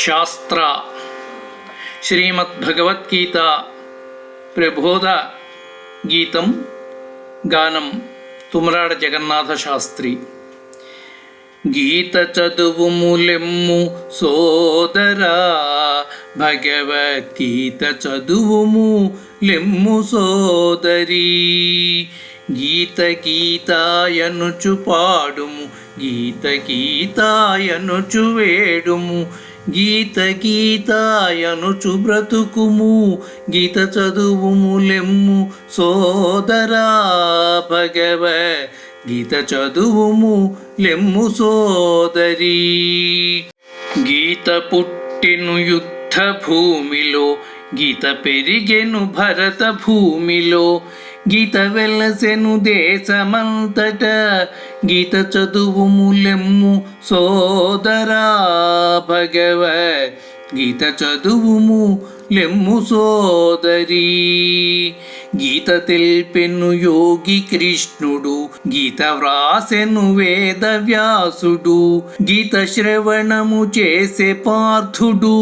శాస్త్ర శ్రీమద్భగవద్గీత ప్రబోధ గీతం గానం తుమరాడ జగన్నాథ శాస్త్రి గీత చదువు ములెమ్ము సోదరా భగవద్గీత చదువుము లెమ్ము సోదరి గీత గీతాయనుచు పాడుము గీత గీతాయనుచు వేడుము గీత గీతాయనుచు బ్రతుకుము గీత చదువుములెమ్ము సోదరా భగవ. గీత చదువుము లెమ్ము సోదరి. గీత పుట్టెను యుద్ధ భూమిలో గీత పెరిగెను భరత భూమిలో గీత వెలసెను దేశమంతట గీత చదువు ములెమ్ము సోదరా భగవ గీత చదువుము లెమ్ము సోదరి గీత తెల్పెను యోగి కృష్ణుడు గీత వ్రాసెను వేద వ్యాసుడు గీత శ్రవణము చేసే పార్థుడు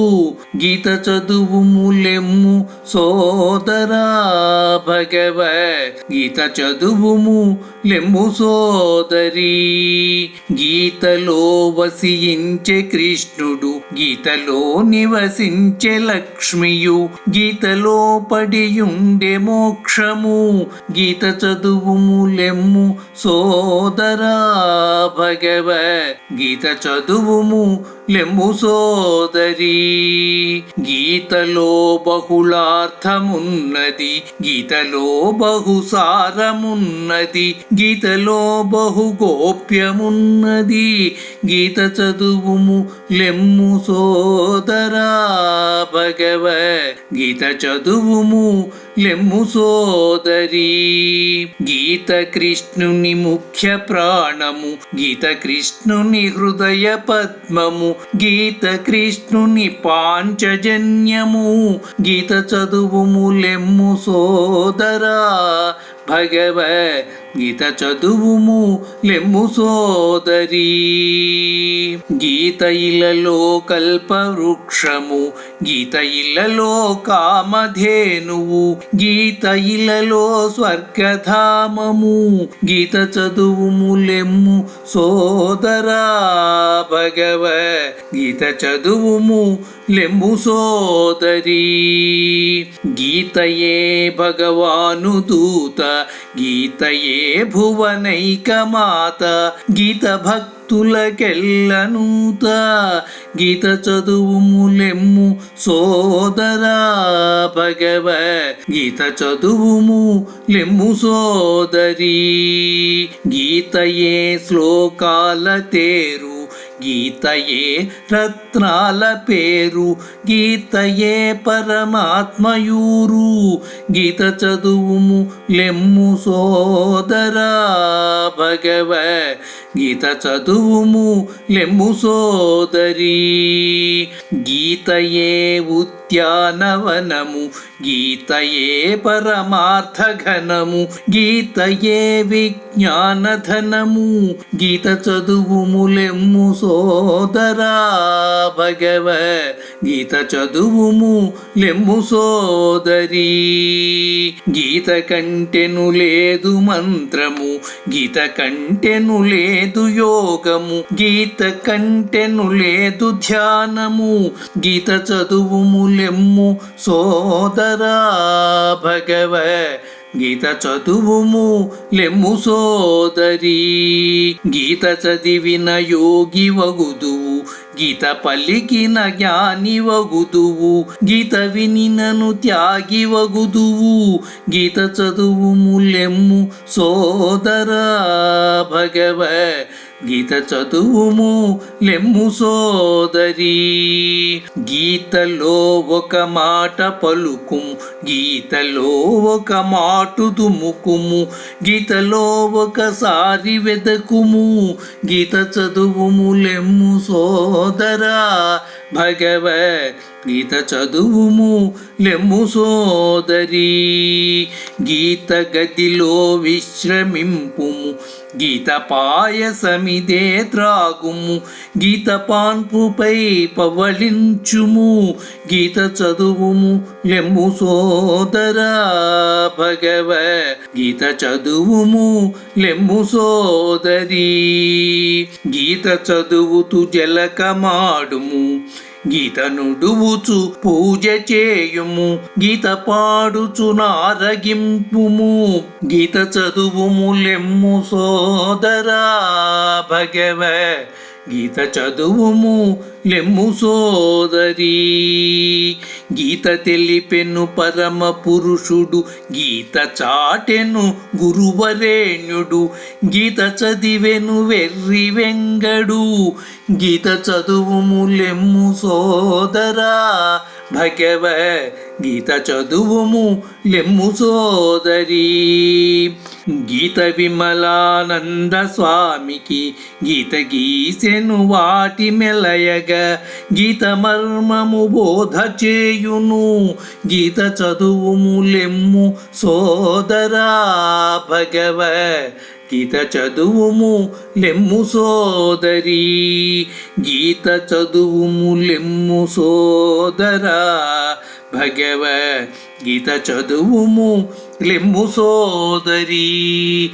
గీత చదువుము లెమ్ము సోదరా భగవ గీత చదువుము లెమ్ము సోదరి గీతలో వసించే కృష్ణుడు గీతలో నివసించే లక్ష్మియు గీతలో పడియుండే మోక్షము. గీత చదువుము లెమ్ము. సోదరా భగవ గీత చదువుము లెమ్ము సోదరి గీతలో బహుళార్థమున్నది గీతలో బహుసారమున్నది గీతలో బహు గోప్యమున్నది గీత చదువుము లెమ్ము సోదరా భగవ గీత చదువుము లెమ్ము సోదరి గీత కృష్ణుని ముఖ్య ప్రాణము గీత కృష్ణుని హృదయ పద్మము గీత కృష్ణుని పాంచజన్యము గీత చదువుము లెమ్ము సోదరా భగవ గీత చదువుము లెమ్ము సోదరి. గీత ఇలలో కల్పవృక్షము గీత ఇలలో కామధేనువు గీత ఇలలో స్వర్గధామము గీత చదువుము లెమ్ము సోదరా భగవ. గీత చదువుము లెంబు సోదరి గీతయే భగవాను దూత గీతయే భువనైక మాత గీత భక్తులకెల్లనూత గీత చదువుము లెమ్ము సోదరా భగవ గీత చదువుము లెమ్ము సోదరి. గీతయే శ్లోకాల తేరు గీతయే రత్నాల పేరు గీతయే పరమాత్మయూరు. గీత చదువుము లెమ్ము సోదరా భగవ. గీత చదువుము లెమ్ము సోదరి. గీతయే ఉద్యానవనము గీతయే పరమార్థఘనము గీతయే విజ్ఞానధనము. గీత చదువుము లెమ్ము సోదరా భగవ గీత చదువుము లెమ్ము సోదరి. గీత కంటెను లేదు మంత్రము గీత కంటెను లేదు యోగము. గీత కంటెను లేదు ధ్యానము గీత చదువుము లెమ్ము సోదరా భగవ గీత చదువుము లెమ్ము సోదరి. గీత చదివిన యోగి వగుదువు గీత పలికిన జ్ఞాని వగుదువు గీత వినినను త్యాగి వగుదువు గీత చదువుము లెమ్ము సోదరా భగవ గీత చదువుము లెమ్ము సోదరి. గీతలో ఒక మాట పలుకుము గీతలో ఒక మాటు దుముకుము గీతలో ఒకసారి వెదకుము. గీత చదువుము లెమ్ము సోదరా భగవ గీత చదువుము లెమ్ము సోదరి. గీత గదిలో విశ్రమింపుము గీత పాయసమిదే త్రాగుము. గీత పాన్పుపై పవళించుము గీత చదువుము లెమ్ము సోదరా భగవ. గీత చదువుము లెమ్ము సోదరి. గీత చదువుతూ జలకమాడుము గీతను నుడువుచు పూజ చేయుము గీత పాడుచు నారగింపుము. గీత చదువుము లెమ్ము సోదరా భగవ. గీత చదువుము లెమ్ము సోదరి. గీత తెలిపెను పరమ పురుషుడు గీత చాటెను గురువరేణ్యుడు. గీత చదివెను వెర్రి వెంగడు గీత చదువుము లెమ్ము సోదరా. భగవ గీత చదువుము లెమ్ము సోదరి. గీత విమలానంద స్వామికి గీత గీసెను వాటి మెలయగ. గీత మర్మము బోధ చేయును. గీత చదువుము లెమ్ము సోదరా భగవ. గీత చదువుము లెమ్ము సోదరి. గీత చదువుము లెమ్ము సోదరా భగవ గీత చదువుము లెమ్ము సోదరి.